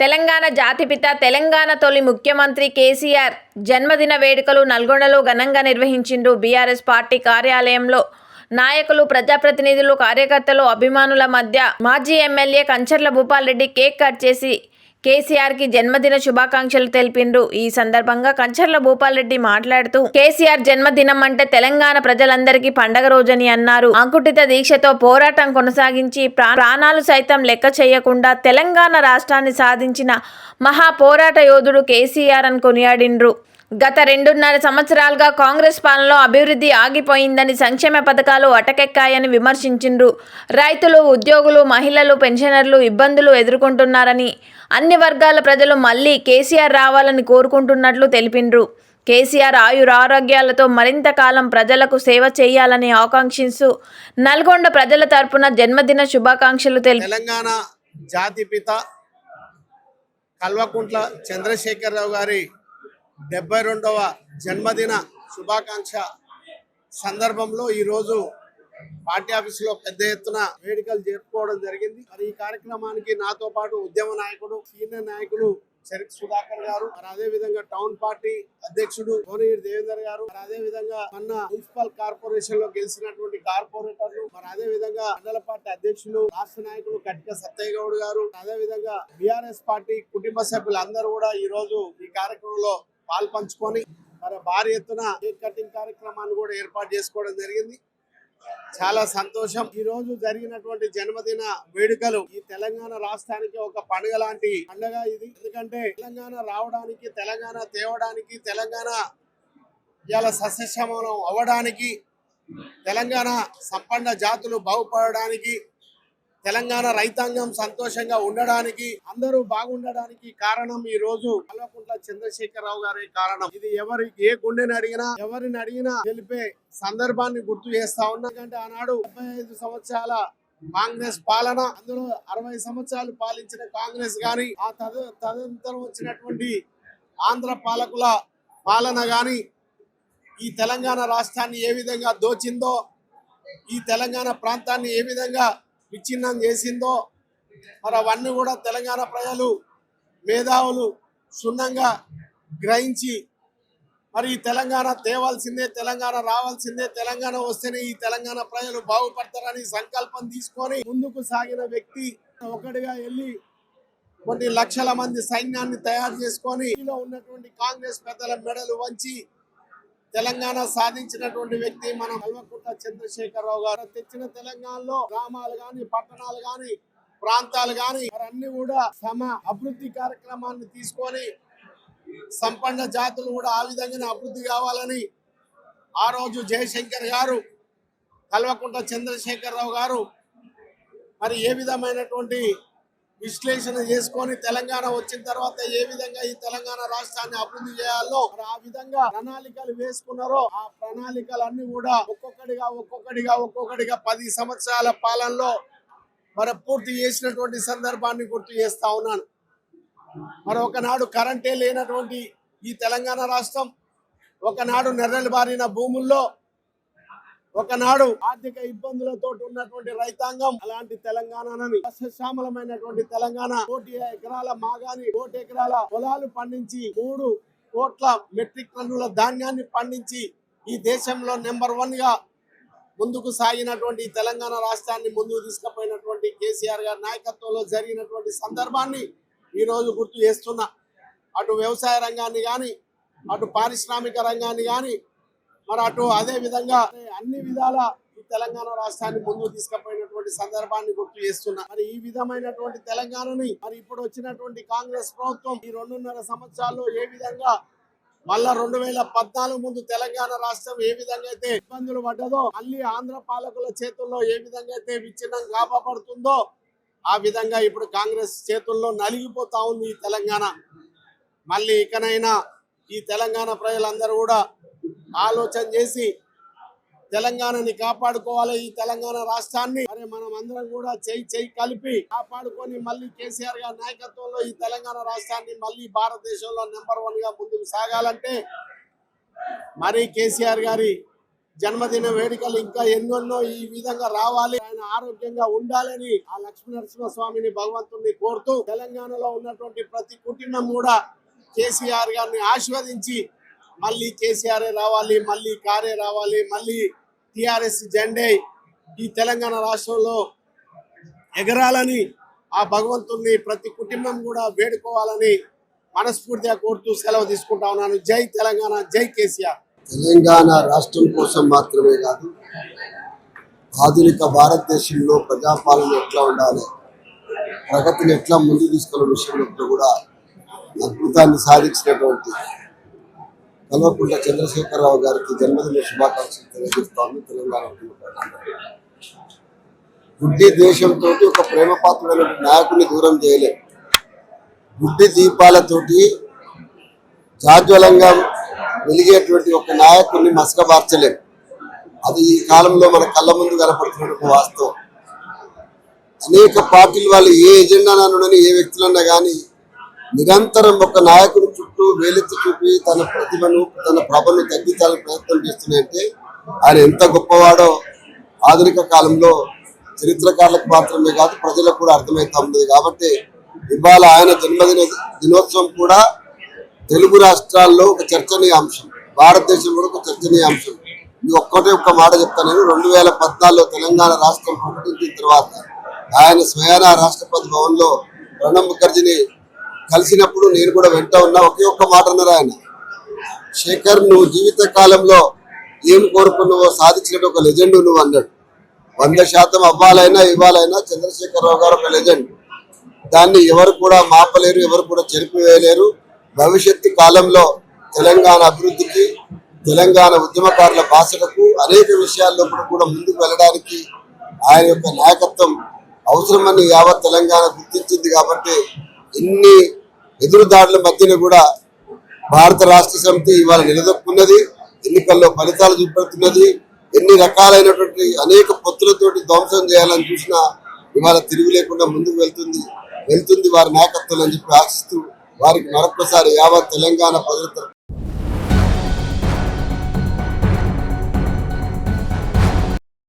తెలంగాణ జాతిపిత తెలంగాణ తొలి ముఖ్యమంత్రి కేసీఆర్ జన్మదిన వేడుకలు నల్గొండలో ఘనంగా నిర్వహించిండ్రు బీఆర్ఎస్ పార్టీ కార్యాలయంలో. నాయకులు ప్రజాప్రతినిధులు కార్యకర్తలు అభిమానుల మధ్య మాజీ MLA Kancharla Bhupal Reddy cake cut చేసి కేసీఆర్కి జన్మదిన శుభాకాంక్షలు తెలిపిండ్రు. ఈ సందర్భంగా కంచర్ల భూపాల్ రెడ్డి మాట్లాడుతూ కేసీఆర్ జన్మదినం అంటే తెలంగాణ ప్రజలందరికీ పండగ రోజని అన్నారు. అంకుటిత దీక్షతో పోరాటం కొనసాగించి ప్రా- ప్రాణాలు సైతం లెక్క చేయకుండా తెలంగాణ రాష్ట్రాన్ని సాధించిన మహా పోరాట యోధుడు కేసీఆర్ అని కొనియాడిండ్రు. గత రెండున్నర సంవత్సరాలుగా కాంగ్రెస్ పాలనలో అభివృద్ధి ఆగిపోయిందని సంక్షేమ పథకాలు అటకెక్కాయని విమర్శించిండ్రు. రైతులు ఉద్యోగులు మహిళలు పెన్షనర్లు ఇబ్బందులు ఎదుర్కొంటున్నారని అన్ని వర్గాల ప్రజలు మళ్ళీ కేసీఆర్ రావాలని కోరుకుంటున్నట్లు తెలిపిండ్రు. కేసీఆర్ ఆయురారోగ్యాలతో మరింత కాలం ప్రజలకు సేవ చేయాలని ఆకాంక్షిస్తూ నల్గొండ ప్రజల తరపున జన్మదిన శుభాకాంక్షలు తెలిపారు తెలంగాణ జాతిపిత కల్వకుంట్ల చంద్రశేఖరరావు గారి డెబ్బై రెండవ జన్మదిన శుభాకాంక్ష సందర్భంలో ఈరోజు పార్టీ ఆఫీసులో పెద్ద ఎత్తున వేడుకలు జరుపుకోవడం జరిగింది. మరి ఈ కార్యక్రమానికి నాతో పాటు ఉద్యమ నాయకుడు సీనియర్ నాయకులు చెరుకు సుధాకర్ గారు మరి అదే విధంగా టౌన్ పార్టీ అధ్యక్షుడు కోనేరు దేవేందర్ గారు మరి అదే విధంగా మొన్న మున్సిపల్ కార్పొరేషన్లో గెలిచినటువంటి కార్పొరేటర్లు మరి అదే విధంగా మండల పార్టీ అధ్యక్షులు రాష్ట్ర నాయకులు కట్టిక సత్తయ్య గౌడ్ గారు అదే విధంగా బిఆర్ఎస్ పార్టీ కుటుంబ సభ్యులు అందరూ కూడా ఈ రోజు ఈ కార్యక్రమంలో పాల్పంచుకొని మరి భారీ ఎత్తున కేక్ కటింగ్ కార్యక్రమాన్ని కూడా ఏర్పాటు చేసుకోవడం జరిగింది. చాలా సంతోషం. ఈ రోజు జరిగినటువంటి జన్మదిన వేడుకలు ఈ తెలంగాణ రాష్ట్రానికి ఒక పండుగ లాంటి పండుగ ఇది. ఎందుకంటే తెలంగాణ రావడానికి తెలంగాణ తేవడానికి తెలంగాణ ఇవాళ సస్యశ్యామలం అవ్వడానికి తెలంగాణ సంపన్న జాతులు బాగుపడడానికి తెలంగాణ రైతాంగం సంతోషంగా ఉండడానికి అందరూ బాగుండడానికి కారణం ఈ రోజు కల్వకుంట్ల చంద్రశేఖరరావు గారి కారణం. ఇది ఎవరి ఏ గుండెని అడిగినా ఎవరిని అడిగినా తెలిపే సందర్భాన్ని గుర్తు చేస్తా ఉన్నా. ఎందుకంటే ఆనాడు డెబ్బై ఐదు సంవత్సరాల కాంగ్రెస్ పాలన అందులో అరవై సంవత్సరాలు పాలించిన కాంగ్రెస్ గాని ఆ తద తదనంతరం వచ్చినటువంటి ఆంధ్ర పాలకుల పాలన గాని ఈ తెలంగాణ రాష్ట్రాన్ని ఏ విధంగా దోచిందో ఈ తెలంగాణ ప్రాంతాన్ని ఏ విధంగా విచ్ఛిన్నం చేసిందో మరి అవన్నీ కూడా తెలంగాణ ప్రజలు మేధావులు క్షుణ్ణంగా గ్రహించి మరి ఈ తెలంగాణ తేవాల్సిందే తెలంగాణ రావాల్సిందే తెలంగాణ వస్తేనే ఈ తెలంగాణ ప్రజలు బాగుపడతారని సంకల్పం తీసుకొని ముందుకు సాగిన వ్యక్తి ఒకటిగా వెళ్ళి కొన్ని లక్షల మంది సైన్యాన్ని తయారు చేసుకొని ఉన్నటువంటి కాంగ్రెస్ పెద్దల మెడలు వంచి తెలంగాణ సాధించినటువంటి వ్యక్తి మన కల్వకుంట్ల చంద్రశేఖరరావు గారు. తెచ్చిన తెలంగాణలో గ్రామాలు గాని పట్టణాలు గాని ప్రాంతాలు గాని అన్ని కూడా సమ అభివృద్ధి కార్యక్రమాన్ని తీసుకొని సంపన్న జాతులు కూడా ఆ విధంగానే అభివృద్ధి కావాలని ఆ రోజు జయశంకర్ గారు కల్వకుంట చంద్రశేఖరరావు గారు మరి ఏ విధమైనటువంటి విశ్లేషణ చేసుకొని తెలంగాణ వచ్చిన తర్వాత ఏ విధంగా ఈ తెలంగాణ రాష్ట్రాన్ని అభివృద్ధి చేయాలో ఆ విధంగా ప్రణాళికలు వేసుకున్నారో ఆ ప్రణాళికలన్నీ కూడా ఒక్కొక్కటిగా ఒక్కొక్కటిగా ఒక్కొక్కటిగా పది సంవత్సరాల పాలనలో మరి పూర్తి చేసినటువంటి సందర్భాన్ని గుర్తు చేస్తా ఉన్నాను. మరి ఒకనాడు కరెంటే లేనటువంటి ఈ తెలంగాణ రాష్ట్రం ఒకనాడు నెర్రలు బారిన భూముల్లో ఒకనాడు ఆర్థిక ఇబ్బందులతో ఉన్నటువంటి రైతాంగం అలాంటి తెలంగాణని సస్యశ్యామలమైనటువంటి తెలంగాణ కోటి ఎకరాల మాగాని కోటి ఎకరాల పొలాలు పండించి మూడు కోట్ల మెట్రిక్ టన్నుల ధాన్యాన్ని పండించి ఈ దేశంలో నెంబర్ వన్గా ముందుకు సాగినటువంటి తెలంగాణ రాష్ట్రాన్ని ముందుకు తీసుకుపోయినటువంటి కేసీఆర్ గారి నాయకత్వంలో జరిగినటువంటి సందర్భాన్ని ఈ రోజు గుర్తు చేస్తున్నా. అటు వ్యవసాయ రంగాన్ని కానీ అటు పారిశ్రామిక రంగాన్ని కానీ మరి అటు అదే విధంగా అన్ని విధాల ఈ తెలంగాణ రాష్ట్రాన్ని ముందుకు తీసుకుపోయినటువంటి సందర్భాన్ని గుర్తు చేస్తున్నా. మరి ఈ విధమైనటువంటి తెలంగాణని మరి ఇప్పుడు వచ్చినటువంటి కాంగ్రెస్ ప్రభుత్వం ఈ రెండున్నర సంవత్సరాల్లో ఏ విధంగా మళ్ళా రెండు వేల పద్నాలుగు ముందు తెలంగాణ రాష్ట్రం ఏ విధంగా అయితే ఇబ్బందులు పడ్డదో మళ్ళీ ఆంధ్ర పాలకుల చేతుల్లో ఏ విధంగా అయితే విచ్ఛిన్నం కాపాడుతుందో ఆ విధంగా ఇప్పుడు కాంగ్రెస్ చేతుల్లో నలిగిపోతా ఉంది ఈ తెలంగాణ. మళ్ళీ ఇకనైనా ఈ తెలంగాణ ప్రజలందరూ కూడా ఆలోచన చేసి తెలంగాణని కాపాడుకోవాలి ఈ తెలంగాణ రాష్ట్రాన్ని. మరి మనం అందరం కూడా చేయి చేయి కలిపి కాపాడుకొని మళ్ళీ కేసీఆర్ గారి నాయకత్వంలో ఈ తెలంగాణ రాష్ట్రాన్ని మళ్ళీ భారతదేశంలో నెంబర్ వన్గా ముందుకు సాగాలంటే మరి కేసీఆర్ గారి జన్మదిన వేడుకలు ఇంకా ఎన్నెన్నో ఈ విధంగా రావాలి. ఆయన ఆరోగ్యంగా ఉండాలని ఆ లక్ష్మీ నరసింహ స్వామిని భగవంతుని కోరుతూ తెలంగాణలో ఉన్నటువంటి ప్రతి కుటుంబం కూడా కేసీఆర్ గారిని ఆశీర్వదించి మళ్ళీ కేసీఆర్ రావాలి మళ్ళీ కారే రావాలి మళ్ళీ టిఆర్ఎస్ జెండే ఈ తెలంగాణ రాష్ట్రంలో ఎగరాలని ఆ భగవంతుణ్ణి ప్రతి కుటుంబం కూడా వేడుకోవాలని మనస్ఫూర్తిగా కోరుతూ సెలవు తీసుకుంటా ఉన్నాను. జై తెలంగాణ జై కేసీఆర్. తెలంగాణ రాష్ట్రం కోసం మాత్రమే కాదు ఆధునిక భారతదేశంలో ప్రజాపాలన ఎట్లా ఉండాలి ప్రగతిని ఎట్లా ముందు తీసుకున్న విషయంలో కూడా అద్భుతాన్ని సాధించినటువంటి కల్వకుంట్ల చంద్రశేఖరరావు గారికి జన్మదిన శుభాకాంక్షలు తెలియజేస్తాను. తెలంగాణ ఉద్యమ ప్రజలందరికీ. గుడ్డి దేశంతో ఒక ప్రేమ పాత్రమైన నాయకుడిని దూరం చేయలేం. గుడ్డి దీపాలతోటి జాజ్వలంగా వెలిగేటువంటి ఒక నాయకుడిని మసకబార్చలేం. అది ఈ కాలంలో మన కళ్ళ ముందు కనపడుతున్న వాస్తవం. అనేక పార్టీలు వాళ్ళు ఏ ఎజెండా ఏ వ్యక్తులన్నా కానీ నిరంతరం ఒక నాయకుడు చుట్టూ వేలెత్తి చూపి తన ప్రతిభను తన ప్రభను తగ్గించాలని ప్రయత్నం చేస్తున్నాయంటే ఆయన ఎంత గొప్పవాడో ఆధునిక కాలంలో చరిత్రకారులకు మాత్రమే కాదు ప్రజలకు కూడా అర్థమవుతా ఉన్నది. కాబట్టి ఇవాళ ఆయన జన్మదిన దినోత్సవం కూడా తెలుగు రాష్ట్రాల్లో ఒక చర్చనీయాంశం కూడా ఒక చర్చనీయాంశం ఇది ఒక్కటే ఒక్క మాట చెప్తాను నేను రెండు వేల పద్నాలుగులో తెలంగాణ రాష్ట్రం ప్రకటించిన తర్వాత ఆయన స్వయాన రాష్ట్రపతి భవన్లో ప్రణబ్ ముఖర్జీని కలిసినప్పుడు నేను కూడా వెంట ఉన్నా. ఒకే ఒక్క మాట అన్నారు ఆయన. శేఖర్ నువ్వు జీవిత కాలంలో ఏం కోరుకున్నావో సాధించినట్టు ఒక లెజెండ్ నువ్వు అన్నాడు. వంద శాతం అవ్వాలైనా ఇవ్వాలైనా చంద్రశేఖరరావు గారు ఒక లెజెండ్ దాన్ని ఎవరు కూడా మాపలేరు ఎవరు కూడా చెరిపివేయలేరు. భవిష్యత్తు కాలంలో తెలంగాణ అభివృద్ధికి తెలంగాణ ఉద్యమకారుల భాషలకు అనేక విషయాల్లో కూడా ముందుకు వెళ్ళడానికి ఆయన యొక్క నాయకత్వం అవసరమని యావత్ తెలంగాణ గుర్తించింది కాబట్టి ఇన్ని ఎదురు దాడుల మధ్యన కూడా భారత రాష్ట్ర సమితి ఇవాళ నిలదొక్కున్నది ఎన్నికల్లో ఫలితాలు చూపెడుతున్నది ఎన్ని రకాలైనటువంటి అనేక పొత్తులతోటి ధ్వంసం చేయాలని చూసినా ఇవాళ తిరుగు లేకుండా ముందుకు వెళ్తుంది వెళ్తుంది వారి నాయకత్వం అని చెప్పి ఆశిస్తూ వారికి మరొకసారి యావత్ తెలంగాణ ప్రజల